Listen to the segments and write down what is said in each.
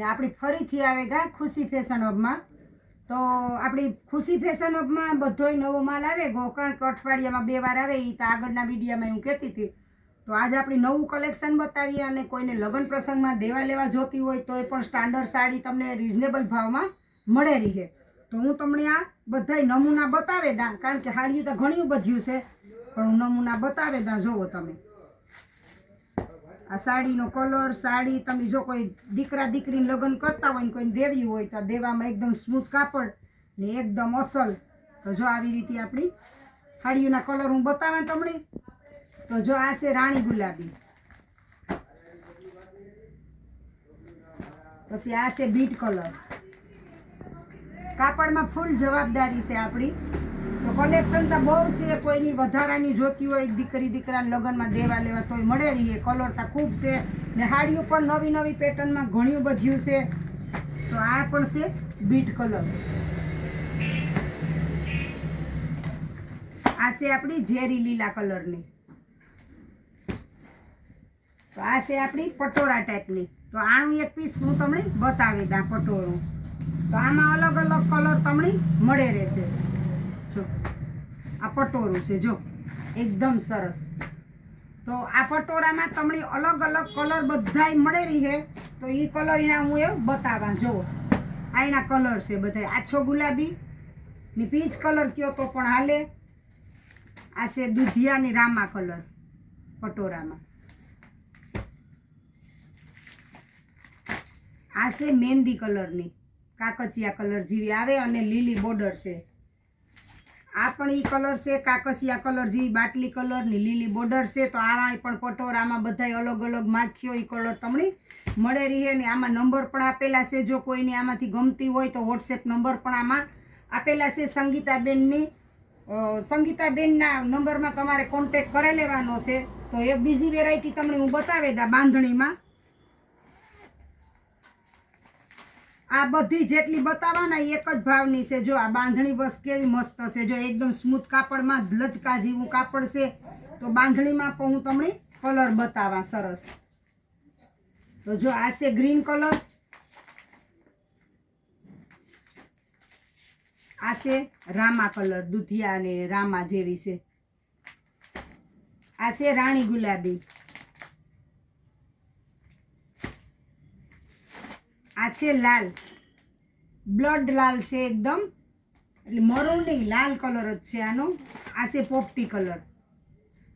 ને આપણી ફરીથી આવે ગા ખુશી ફેશન હબમાં તો આપણી ખુશી ફેશન હબમાં બધોય નવો માલ આવે. ગોકર્ણ અઠવાડિયામાં બે વાર આવે એ તો આગળના વિડીયામાં હું કહેતી હતી. તો આજે આપણે નવું કલેક્શન બતાવીએ અને કોઈને લગ્ન પ્રસંગમાં દેવા લેવા જોતી હોય તો એ પણ સ્ટાન્ડર્ડ સાડી તમને રિઝનેબલ ભાવમાં મળે રહે. તો હું તમને આ બધાય નમૂના બતાવે દા કારણ કે સાડીઓ તો ઘણી બધ્યું છે. પણ હું નમૂના બતાવે દા જોવો તમે. આ સાડીનો કલર સાડી, તમે જો કોઈ દીકરા, દીકરીને લગ્ન કરતા હોય ને કોઈને દેવી હોય તો દેવામાં એકદમ સ્મૂથ કાપડ ને એકદમ અસલ. તો જો આવી રીતે આપણી સાડીઓના કલર હું બતાવા તમને. તો જો આ છે રાણી ગુલાબી. પછી આ છે બીટ કલર કાપડમાં ફૂલ જવાબદારી છે આપણી. કલેક્શન તો બહુ છે, કોઈની વધારાની જોતી હોય દીકરી, દીકરાને લગ્નમાં દેવા લેવા તોય મળે રહીએ. કલર તો ખૂબ છે ને હાડીઓ પણ નવી નવી પેટર્નમાં ઘણું બધ્યું છે. તો આ પણ છે બીટ કલર. આ છે આપણી ઝેરી લીલા કલરની. તો આ છે આપણી પટોરા ટાઈપની. તો આનું એક પીસ હું તમને બતાવી દઉં પટોરું તો આમાં અલગ અલગ કલર તમને મળે રહેશે. જો. આ પટોરું છે, જો. એકદમ સરસ. તો આ પટોરામાં તમને અલગ અલગ કલર બધાય મળે છે. તો એ કલર એના હું એ બતાવવા, જુઓ. આ એના કલર છે બધા આછો ગુલાબી. ની પીચ કલર કયો તો પણ હાલે. આ છે દુધિયા ની રામા કલર પટોરામાં આ છે મહેંદી કલરની. કાકચિયા કલર જેવી આવે અને લીલી બોર્ડર છે. આ પણ ઈ કલર છે, કાકસિયા કલર જે બાટલી કલરની લીલી બોર્ડર છે, તો આમાં પણ પટોરામાં બધાય અલગ અલગ માખીઓ ઈ કલર તમને મળે રહે ને આમાં નંબર પણ આપેલા છે. જો કોઈને આમાંથી ગમતી હોય તો વોટ્સએપ નંબર પણ આમાં આપેલા છે. સંગીતાબેનની સંગીતાબેનના નંબરમાં તમારે કોન્ટેક કરી લેવાનો છે. તો એ બીજી વેરાયટી તમને હું બતાવી દા બાંધણીમાં. આ બધી જેટલી બતાવવાના એક જ ભાવની છે. જો આ બાંધણી બસ કેવી મસ્ત છે. જો એકદમ સ્મૂથ કાપડમાં લચકા જેવું કાપડ છે. તો બાંધણીમાં પણ હું તમને કલર બતાવા સરસ. તો જો આ છે ગ્રીન કલર. આ છે રામા કલર, દુધિયા અને રામા જેવી છે. આ છે રાણી ગુલાબી. આ છે લાલ. બ્લડ લાલ છે એકદમ. એટલે મરૂન નહીં, લાલ કલર જ છે આનો. આ છે પોપટી કલર.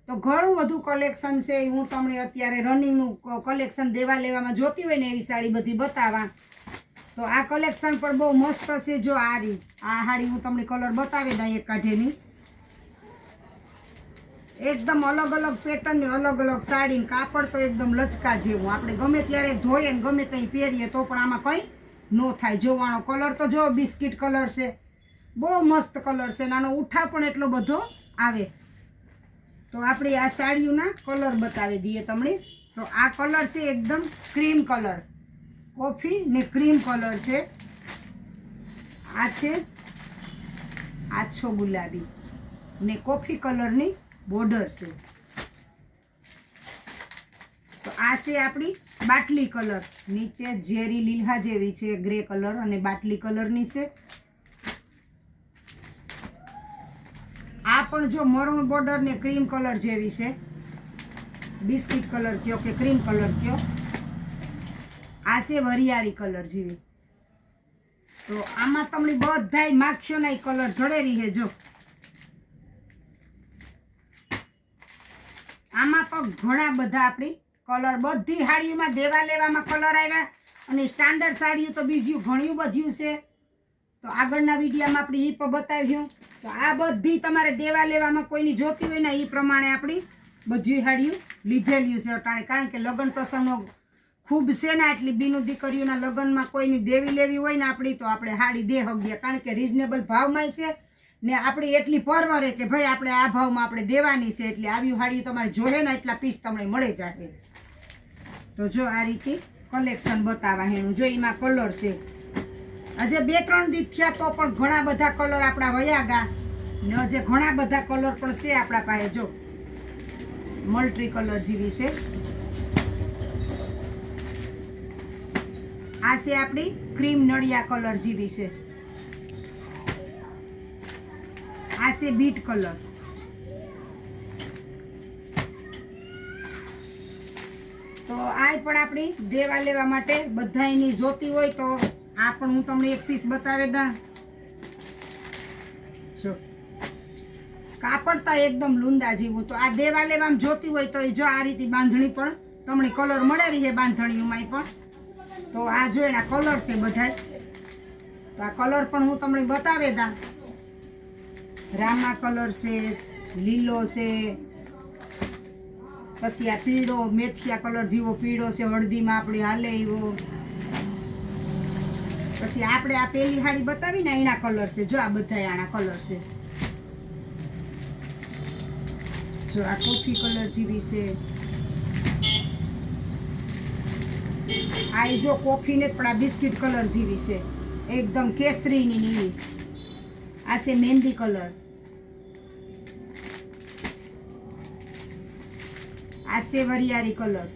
તો ઘણું બધું કલેક્શન છે હું તમને અત્યારે રનિંગનું કલેક્શન દેવા લેવામાં જોતી હોય ને એવી સાડી બધી બતાવા. તો આ કલેક્શન પણ બહુ મસ્ત છે, જો આ રી આ સાડી હું તમને કલર બતાવી દઈએ એક કાઢેની. એકદમ અલગ અલગ પેટર્નની અલગ અલગ સાડી ને કાપડ તો એકદમ લચકા જેવું. આપણે ગમે ત્યારે ધોઈએ ને ગમે ત્યાં પહેરીએ તો પણ આમાં કંઈ નો થાય. જોવાનો કલર તો જો બિસ્કિટ કલર છે. બહુ મસ્ત કલર છે નાનો ઉઠા પણ એટલો બધો આવે. તો આપણે આ સાડીઓના કલર બતાવી દઈએ તમને. તો આ કલર છે એકદમ ક્રીમ કલર કોફી ને ક્રીમ કલર છે. આ છે આછો ગુલાબી ને કોફી કલરની બોર્ડર છે. તો આ છે આપણી બાટલી કલર. નીચે ઝેરી લીલા જેવી છે, ગ્રે કલર અને બાટલી કલરની છે. આ પણ જો મરૂણ બોર્ડર ને ક્રીમ કલર જેવી છે. બિસ્કિટ કલર કયો કે ક્રીમ કલર કયો? આ છે વરિયાળી કલર જેવી. તો આમાં તમને બધાય માખીઓના કલર જડેરી છે જો. આમાં પણ ઘણા બધા આપણી કલર બધી સાડીઓમાં દેવા લેવામાં કલર આવ્યા. અને સ્ટાન્ડર્ડ સાડીઓ તો બીજું ઘણું બધું છે. તો આગળના વિડીયામાં આપણે એ પણ બતાવ્યું તો આ બધી તમારે દેવા લેવામાં કોઈની જોતી હોય ને એ પ્રમાણે આપણી બધી સાડીઓ લીધેલી છે અટાણે. કારણ કે લગ્ન પ્રસંગનો ખૂબ છે ને એટલી બીનું દીકરીઓના લગ્નમાં કોઈની દેવી લેવી હોય ને આપણી, તો આપણે સાડી દે હગીએ. કારણ કે રિઝનેબલ ભાવમાં છે. ને આપણી એટલી પરવરે કે ભાઈ આપણે આ ભાવમાં આપણે દેવાની છે એટલે આવી સાડીઓ તમારે જોઈએ ને એટલા પીસ તમને મળે જાય તો જો આ રીતે કલેક્શન બતાવવા હેણું. જો એમાં કલર છે. આજે બે ત્રણ દી થયા તો પણ ઘણા બધા કલર આપણા વયા ગા. ને હજે ઘણા બધા કલર પણ છે આપણા પાસે. જો મલ્ટ્રી કલર જેવી છે. આ છે આપણી ક્રીમ નળિયા કલર જેવી છે. છે બીટ કલર. તો આ પણ આપણી દેવા લેવા માટે બધા એની જોતી હોય તો આ પણ હું તમને એક પીસ બતાવે દા જો. કાપડતા એકદમ લુંદા જેવું તો આ દેવા લેવામાં જોતી હોય તો એ જો આ રીતે બાંધણી પણ તમને કલર મળે રહી છે બાંધણીઓમાં પણ. તો આ જો એના કલર છે બધા તો આ કલર પણ હું તમને બતાવે દા રામા કલર છે, લીલો છે, પછી આ પીળો, મેથિયા કલર જેવો પીળો છે, હળદીમાં આપણે હાલે એવો. પછી આપણે આ પેલી હાડી બતાવી ને એના કલર છે, જો આ બધા આના કલર છે. જો આ કોફી કલર જેવી છે. આ જો કોફી ને પણ આ બિસ્કિટ કલર જેવી છે, એકદમ કેસરીની નીલી. આ છે મહેંદી કલર. આ છે વરિયાળી કલર.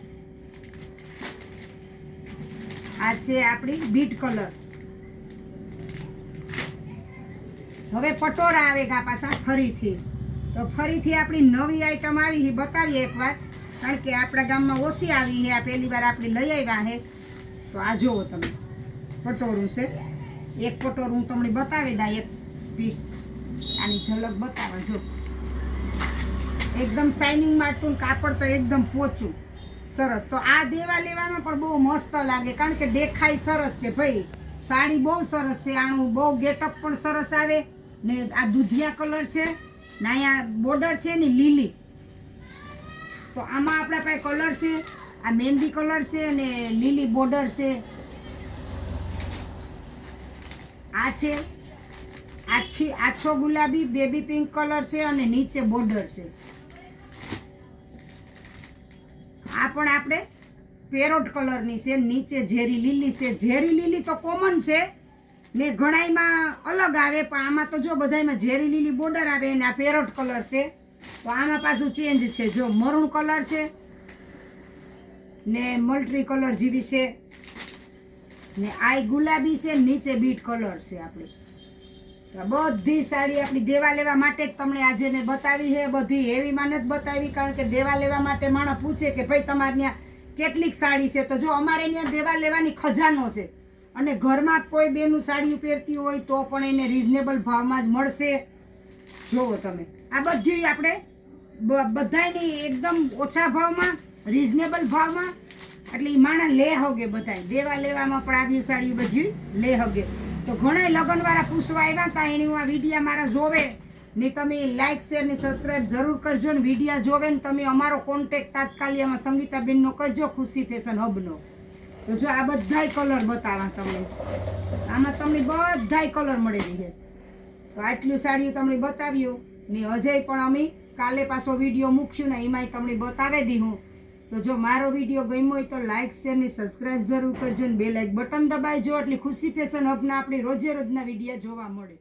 આ છે આપણી બીટ કલર. હવે પટોળા આવે ગા પાછા ફરીથી. તો ફરીથી આપણી નવી આઈટમ આવી છે, બતાવીએ એકવાર. કારણ કે આપણા ગામમાં ઓછી આવી છે, આ પહેલી વાર આપણે લઈ આવ્યા છે. તો આ જુઓ તમે. પટોરું છે. એક પટોરું હું તમને બતાવી દા એક પીસ આની ઝલક બતાવવા જો એકદમ શાઇનિંગ માટું કાપડ તો એકદમ પોચું. સરસ. તો આ દેવા લેવામાં પણ બહુ મસ્ત લાગે, કારણ કે દેખાય સરસ કે ભાઈ, સાડી બહુ સરસ છે આનું બહુ ગેટઅપ પણ સરસ આવે, ને આ દૂધિયા કલર છે, ને અહીંયા બોર્ડર છે ને લીલી. તો આમાં આપણા પાસે કલર છે, આ મહેંદી કલર છે અને લીલી બોર્ડર છે. આ છે આછી આછો ગુલાબી બેબી પિંક કલર છે, અને નીચે બોર્ડર છે. આ પણ આપણે પેરોટ કલરની છે, નીચે ઝેરી લીલી છે. ઝેરી લીલી તો કોમન છે, ને ઘણાયમાં અલગ આવે, પણ આમાં તો જો બધાયમાં ઝેરી લીલી બોર્ડર આવે અને આ પેરોટ કલર છે, તો આમાં પાછું ચેન્જ છે. જો મરૂણ કલર છે, ને મલ્ટ્રી કલર જેવી છે, ને આ ગુલાબી છે, નીચે બીટ કલર છે આપણી. બધી સાડી આપણી દેવા લેવા માટે જ તમને આજે મેં બતાવી છે. બધી હેવીમાં નથી બતાવી, કારણ કે દેવા લેવા માટે માણસ પૂછે કે ભાઈ તમારે ત્યાં કેટલીક સાડી છે? તો જો અમારે ત્યાં દેવા લેવાની ખજાનો છે. અને ઘરમાં કોઈ બેનું સાડી પહેરતી હોય તો પણ એને રિઝનેબલ ભાવમાં જ મળશે. જોવો તમે. આ બધી આપણે બ- બધાયની એકદમ ઓછા ભાવમાં રિઝનેબલ ભાવમાં, એટલે એ માણસ લે હગે બધાય. દેવા લેવામાં પણ આવ્યું સાડી બધી લે હગે. તો ઘણા લગ્નવાળા પૂછવા આવ્યા હતા એની હું આ વિડીયા મારા જોવે? ને તમે લાઇક શેર ને સબસ્ક્રાઇબ જરૂર કરજો ને વિડીયા જોવે ને તમે અમારો કોન્ટેક્ટ તાત્કાલિક આમાં સંગીતાબેનનો કરજો, ખુશી ફેશન હબનો. તો જો આ બધાય કલર બતાવા તમને. આમાં તમને બધાય કલર મળેલી છે. તો આટલું સાડીઓ તમને બતાવ્યું ને અજય પણ અમે કાલે પાછો વીડિયો મૂક્યું ને એમાંય તમને બતાવી દીધું તો જો મારો વીડિયો ગમ્યો હોય તો લાઇક શેર ને સબસ્ક્રાઇબ જરૂર કરજો ને બે લાઇક બટન દબાવજો. એટલે ખુશી ફેશન હબના આપણી રોજે રોજના વીડિયો જોવા મળે.